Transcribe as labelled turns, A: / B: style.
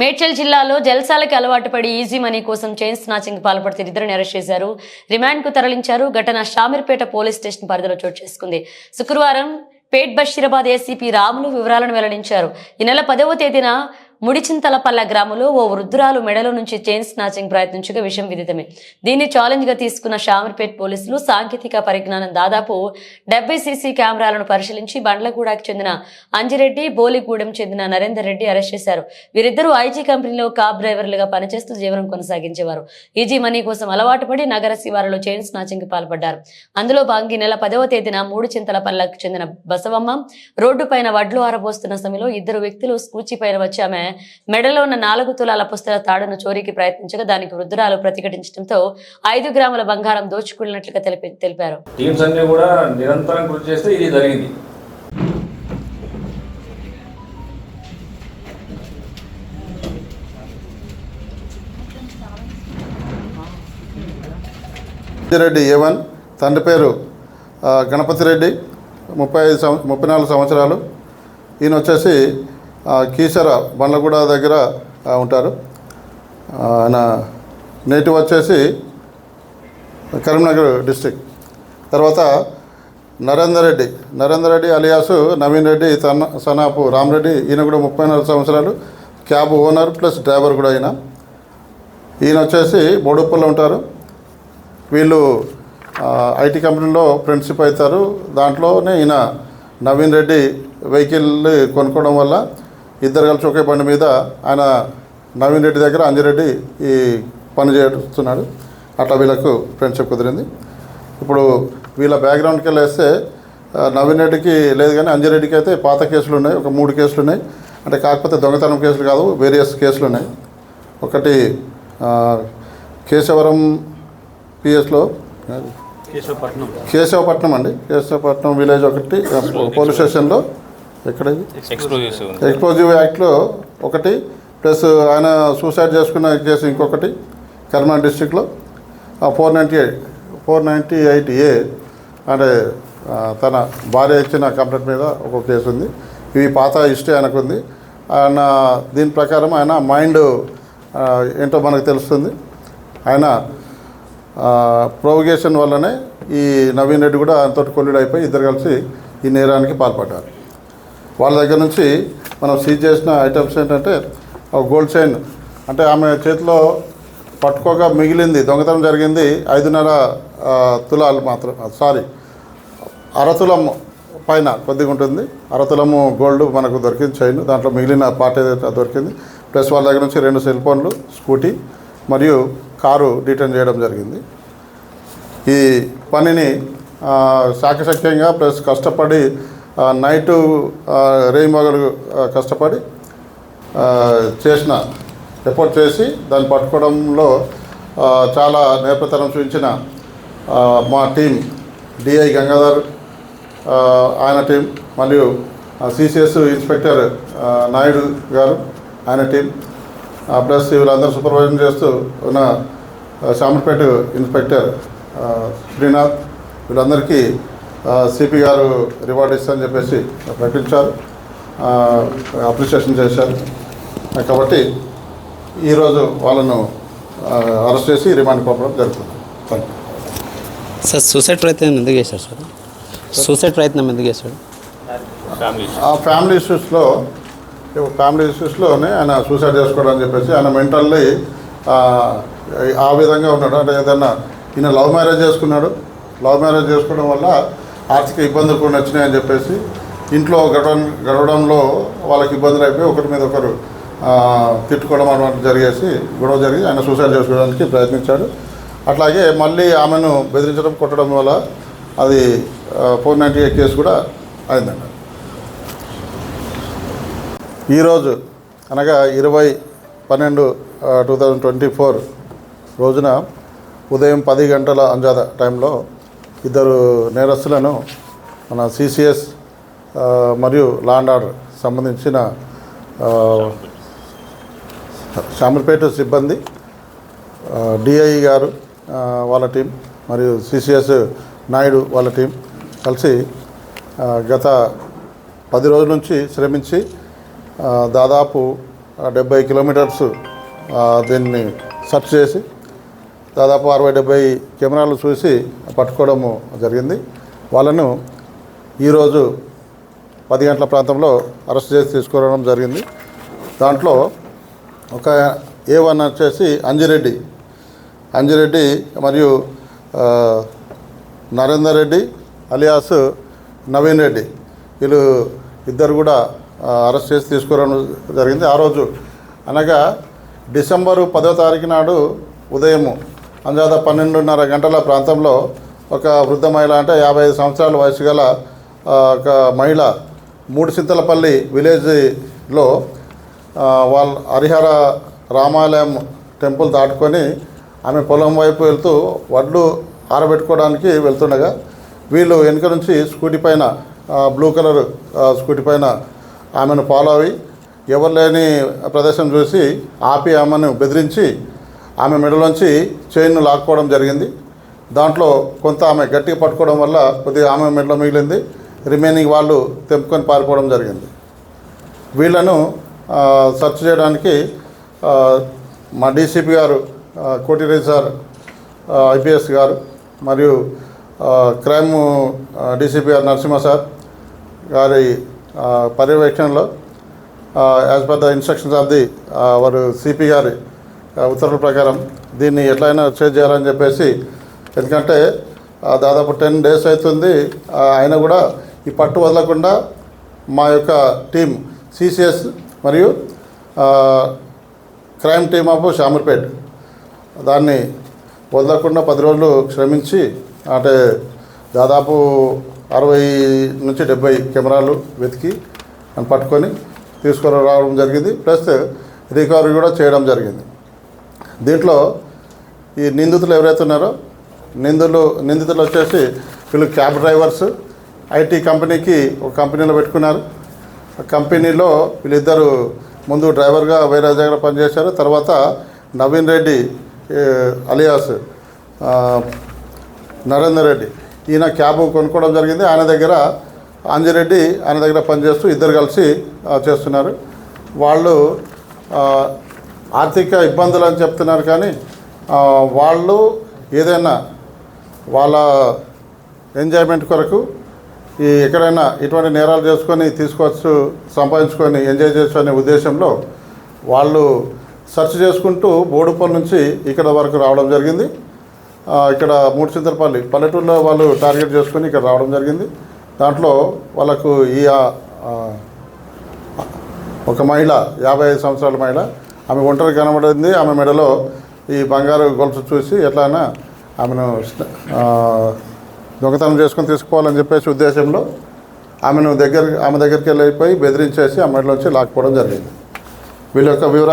A: మేడ్చల్ జిల్లాలో జల్సాలకి అలవాటు పడి ఈజీ మనీ కోసం చైన్ స్నాచింగ్ పాల్పడితే ఇద్దరిని అరెస్ట్ చేశారు. రిమాండ్కు తరలించారు. ఘటన షామీర్పేట పోలీస్ స్టేషన్ పరిధిలో చోటు చేసుకుంది. శుక్రవారం పేట్ బషీరాబాద్ ఏసీపీ రాములు వివరాలను వెల్లడించారు. ఈ నెల పదవ తేదీన ముడిచింతలపల్ల గ్రామంలో ఓ వృద్ధురాలు మెడలో నుంచి చైన్ స్నాచింగ్ ప్రయత్నించగా విషయం విదితమే. దీన్ని ఛాలెంజ్గా తీసుకున్న షామర్పేట్ పోలీసులు సాంకేతిక పరిజ్ఞానం దాదాపు డెబ్బై సీసీ కెమెరాలను పరిశీలించి బండ్లగూడకు చెందిన అంజిరెడ్డి బోలిగూడెం చెందిన నరేందర్ రెడ్డి అరెస్ట్ చేశారు. వీరిద్దరూ ఐజీ కంపెనీలో కాబ్ డ్రైవర్లుగా పనిచేస్తూ జీవనం కొనసాగించేవారు. ఈజీ మనీ కోసం అలవాటు పడి నగర శివారులో చైన్ స్నాచింగ్కి పాల్పడ్డారు. అందులో భాగంగా నెల పదవ తేదీన మూడు చింతలపల్లకు చెందిన బసవమ్మ రోడ్డు పైన వడ్లు ఆరబోస్తున్న సమయంలో ఇద్దరు వ్యక్తులు స్కూచి పైన వచ్చి ఆమె మెడలో ఉన్న నాలుగు తులాల పుస్తల తాడును చోరీకి ప్రయత్నించగా దానికి వృద్ధురాలు ప్రతిఘటించడంతో ఐదు గ్రాముల బంగారం దోచుకున్నట్లుగా తెలిపి తెలిపారు.
B: టీమ్స్ అన్ని కూడా నిరంతరం కృషి చేస్తే ఇది జరిగింది.
C: రెడ్డి ఏవన్ తండ్రి పేరు గణపతి రెడ్డి ముప్పై ఐదు సంవ ముప్పై నాలుగు సంవత్సరాలు. ఈయన వచ్చేసి కీసర బండ్లగూడ దగ్గర ఉంటారు. ఆయన నేటివ్ వచ్చేసి కరీంనగర్ డిస్టిక్ తర్వాత నరేందర్ రెడ్డి నరేందర్ రెడ్డి అలియాసు నవీన్ రెడ్డి తన సనాపు రామరెడ్డి ఈయన కూడా ముప్పై నాలుగు సంవత్సరాలు క్యాబ్ ఓనర్ ప్లస్ డ్రైవర్ కూడా ఈయన. ఈయన వచ్చేసి బోడుప్పల్లో ఉంటారు. వీళ్ళు ఐటీ కంపెనీలో ఫ్రెండ్షిప్ అవుతారు. దాంట్లోనే ఈయన నవీన్ రెడ్డి వెహికల్ కొనుక్కోవడం వల్ల ఇద్దరు కలిసి ఒకే బండి మీద ఆయన నవీన్ రెడ్డి దగ్గర అంజిరెడ్డి ఈ పని చేస్తున్నాడు. అట్లా వీళ్ళకు ఫ్రెండ్షిప్ కుదిరింది. ఇప్పుడు వీళ్ళ బ్యాక్గ్రౌండ్కి వెళ్ళేస్తే నవీన్ రెడ్డికి లేదు కానీ అంజిరెడ్డికి అయితే పాత కేసులు ఉన్నాయి ఒక మూడు కేసులు ఉన్నాయి. అంటే కాకపోతే దొంగతనం కేసులు కాదు వేరియస్ కేసులు ఉన్నాయి. ఒకటి కేశవరం పిఎస్లో కేశవపట్నం. అండి. కేశవపట్నం విలేజ్ ఒకటి పోలీస్ స్టేషన్లో. ఎక్కడ ఎక్స్ప్లోజివ్ యాక్ట్లో ఒకటి ప్లస్ ఆయన సూసైడ్ చేసుకున్న కేసు ఇంకొకటి కరీంనగర్ డిస్టిక్లో four ninety eight four ninety eight A అంటే తన భార్య ఇచ్చిన కంప్లైంట్ మీద ఒక కేసు ఉంది. ఇవి పాత హిస్టరీ ఆయనకు ఉంది ఆయన దీని ప్రకారం ఆయన మైండ్ ఏంటో మనకు తెలుస్తుంది. ఆయన ప్రొవగేషన్ వల్లనే ఈ నవీన్ రెడ్డి కూడా ఆయనతో కొల్లుడు అయిపోయి ఇద్దరు కలిసి ఈ నేరానికి పాల్పడ్డారు. వాళ్ళ దగ్గర నుంచి మనం సీజ్ చేసిన ఐటమ్స్ ఏంటంటే ఒక గోల్డ్ చైన్. అంటే ఆమె చేతిలో పట్టుకోగా మిగిలింది దొంగతనం జరిగింది ఐదున్నర తులాలు మాత్రం సారీ. అరతులం పైన కొద్దిగా ఉంటుంది. అరతులము గోల్డ్ మనకు దొరికింది చైన్. దాంట్లో మిగిలిన పార్ట్ ఏదైతే దొరికింది. ప్లస్ వాళ్ళ దగ్గర నుంచి రెండు సెల్ ఫోన్లు స్కూటీ మరియు కారు డిటైన్ చేయడం జరిగింది. ఈ పనిని ఆ, శాఖశక్యంగా ప్లస్ కష్టపడి నైటు రేయిమగలు కష్టపడి చేసిన రిపోర్ట్ చేసి దాన్ని పట్టుకోవడంలో చాలా నేర్పతనం చూపించిన మా టీం డిఐ గంగాధర్ ఆయన టీం మరియు సిసిఎస్ ఇన్స్పెక్టర్ నాయుడు గారు ఆయన టీం ఆ, ప్లస్ వీళ్ళందరూ సూపర్వైజన్ చేస్తూ ఉన్న ఆ, శామర్పేట ఇన్స్పెక్టర్ శ్రీనాథ్ వీళ్ళందరికీ సిపి గారు రివార్డ్ ఇస్తారని చెప్పేసి ప్రకటించారు. అప్రిషియేషన్ చేశారు. కాబట్టి ఈరోజు వాళ్ళను అరెస్ట్ చేసి రిమాండ్ పంపడం జరుగుతుంది. థ్యాంక్ యూ
D: సార్ సూసైడ్ ప్రయత్నం ఎందుకు చేశారు సార్? సూసైడ్ ప్రయత్నం ఎందుకు చేశాడు
C: ఆ ఫ్యామిలీ ఇష్యూస్లో ఫ్యామిలీ ఇష్యూస్లోనే ఆయన సూసైడ్ చేసుకోవడం అని చెప్పేసి ఆయన మెంటల్లీ ఆ విధంగా ఉన్నాడు. అంటే ఏదన్నా ఈయన లవ్ మ్యారేజ్ చేసుకున్నాడు. లవ్ మ్యారేజ్ చేసుకోవడం వల్ల ఆర్థిక ఇబ్బందులు కూడా వచ్చినాయని చెప్పేసి ఇంట్లో గడవడం గడవడంలో వాళ్ళకి ఇబ్బందులు అయిపోయి ఒకరి మీద ఒకరు తిట్టుకోవడం అటువంటి జరిగేసి గొడవ జరిగి ఆయన సూసైడ్ చేసుకోవడానికి ప్రయత్నించాడు. అట్లాగే మళ్ళీ ఆమెను బెదిరించడం కొట్టడం వల్ల అది ఫోర్ నైంటీ ఎయిట్ కేసు కూడా అయిందండి ఈరోజు అనగా ఇరవై పన్నెండు టూ థౌజండ్ ట్వంటీ ఫోర్ రోజున ఉదయం పది గంటల అంజాద టైంలో ఇద్దరు నేరస్తులను మన సిసిఎస్ మరియు లాండ్ ఆర్డర్ సంబంధించిన ఆ, శామర్పేట సిబ్బంది డిఐ గారు వాళ్ళ టీం మరియు సిసిఎస్ నాయుడు వాళ్ళ టీం కలిసి గత పది రోజుల నుంచి శ్రమించి దాదాపు డెబ్బై కిలోమీటర్స్ దీన్ని సెర్చ్ చేసి దాదాపు అరవై డెబ్బై కెమెరాలు చూసి పట్టుకోవడము జరిగింది. వాళ్ళను ఈరోజు పది గంటల ప్రాంతంలో అరెస్ట్ చేసి తీసుకురావడం జరిగింది. దాంట్లో ఒక ఏ వన్ వచ్చేసి అంజిరెడ్డి అంజిరెడ్డి మరియు నరేందర్ రెడ్డి అలియాస్ నవీన్ రెడ్డి వీళ్ళు ఇద్దరు కూడా అరెస్ట్ చేసి తీసుకురావడం జరిగింది. ఆ రోజు అనగా డిసెంబరు పదో తారీఖు నాడు ఉదయము అందాద పన్నెండున్నర గంటల ప్రాంతంలో ఒక వృద్ధ మహిళ అంటే యాభై ఐదు సంవత్సరాల వయసు గల ఒక మహిళ మూడు చింతలపల్లి విలేజ్లో వాళ్ళ హరిహర రామాలయం టెంపుల్ దాటుకొని ఆమె పొలం వైపు వెళ్తూ వడ్లు ఆరబెట్టుకోవడానికి వెళ్తుండగా వీళ్ళు వెనుక నుంచి స్కూటీ పైన బ్లూ కలర్ స్కూటీ పైన ఆమెను ఫాలో అవి ఎవరు లేని ప్రదేశం చూసి ఆపి ఆమెను బెదిరించి ఆమె మెడలోంచి చైన్ను లాక్కోవడం జరిగింది. దాంట్లో కొంత ఆమె గట్టిగా పట్టుకోవడం వల్ల కొద్దిగా ఆమె మెడలో మిగిలింది. రిమైనింగ్ వాళ్ళు తెంపుకొని పారిపోవడం జరిగింది. వీళ్ళను సెర్చ్ చేయడానికి మా డీసీపీ గారు కోటిరేజ్ కోటిరెడ్డి సార్ ఐపీఎస్ గారు మరియు క్రైమ్ డీసీపీ గారు నరసింహ సార్ గారి పర్యవేక్షణలో as per the instructions of the వారు సిపి గారి ఉత్తర్వుల ప్రకారం దీన్ని ఎట్లయినా చేజ్ చేయాలని చెప్పేసి ఎందుకంటే దాదాపు టెన్ డేస్ అవుతుంది. ఆయన కూడా ఈ పట్టు వదలకుండా మా యొక్క టీం సిసిఎస్ మరియు క్రైమ్ టీమ్ ఆఫ్ షామర్పేట్ దాన్ని వదలకుండా పది రోజులు శ్రమించి అంటే దాదాపు అరవై నుంచి డెబ్బై కెమెరాలు వెతికి పట్టుకొని తీసుకురావడం జరిగింది. ప్లస్ రికవరీ కూడా చేయడం జరిగింది. దీంట్లో ఈ నిందితులు ఎవరైతే ఉన్నారో నిందులు నిందితులు వచ్చేసి వీళ్ళు క్యాబ్ డ్రైవర్స్. ఐటీ కంపెనీకి ఒక కంపెనీలో పెట్టుకున్నారు. కంపెనీలో వీళ్ళిద్దరు ముందు డ్రైవర్గా వేరే దగ్గర పనిచేశారు. తర్వాత నవీన్ రెడ్డి అలియాస్ నరేందర్ రెడ్డి ఈయన క్యాబ్ కొనుక్కోవడం జరిగింది. ఆయన దగ్గర అంజిరెడ్డి ఆయన దగ్గర పనిచేస్తూ ఇద్దరు కలిసి చేస్తున్నారు. వాళ్ళు ఆర్థిక ఇబ్బందులు అని చెప్తున్నారు కానీ వాళ్ళు ఏదైనా వాళ్ళ ఎంజాయ్మెంట్ కొరకు ఈ ఎక్కడైనా ఇటువంటి నేరాలు చేసుకొని తీసుకొచ్చు సంపాదించుకొని ఎంజాయ్ చేసుకునే అనే ఉద్దేశంలో వాళ్ళు సెర్చ్ చేసుకుంటూ బోడుపల్లి నుంచి ఇక్కడ వరకు రావడం జరిగింది. ఇక్కడ మూడు చింతలపల్లి పల్లెటూరులో వాళ్ళు టార్గెట్ చేసుకొని ఇక్కడ రావడం జరిగింది. దాంట్లో వాళ్ళకు ఈ ఒక మహిళ యాభై ఐదు సంవత్సరాల మహిళ ఆమె ఒంటరి కనబడింది. ఆమె మెడలో ఈ బంగారు గొలుసు చూసి ఎట్లయినా ఆమెను దొంగతనం చేసుకొని తీసుకోవాలని చెప్పేసి ఉద్దేశంలో ఆమెను దగ్గర ఆమె దగ్గరికి వెళ్ళిపోయి బెదిరించేసి ఆ మెడలోంచి లాక్కోవడం జరిగింది. వీళ్ళ యొక్క వివరాలు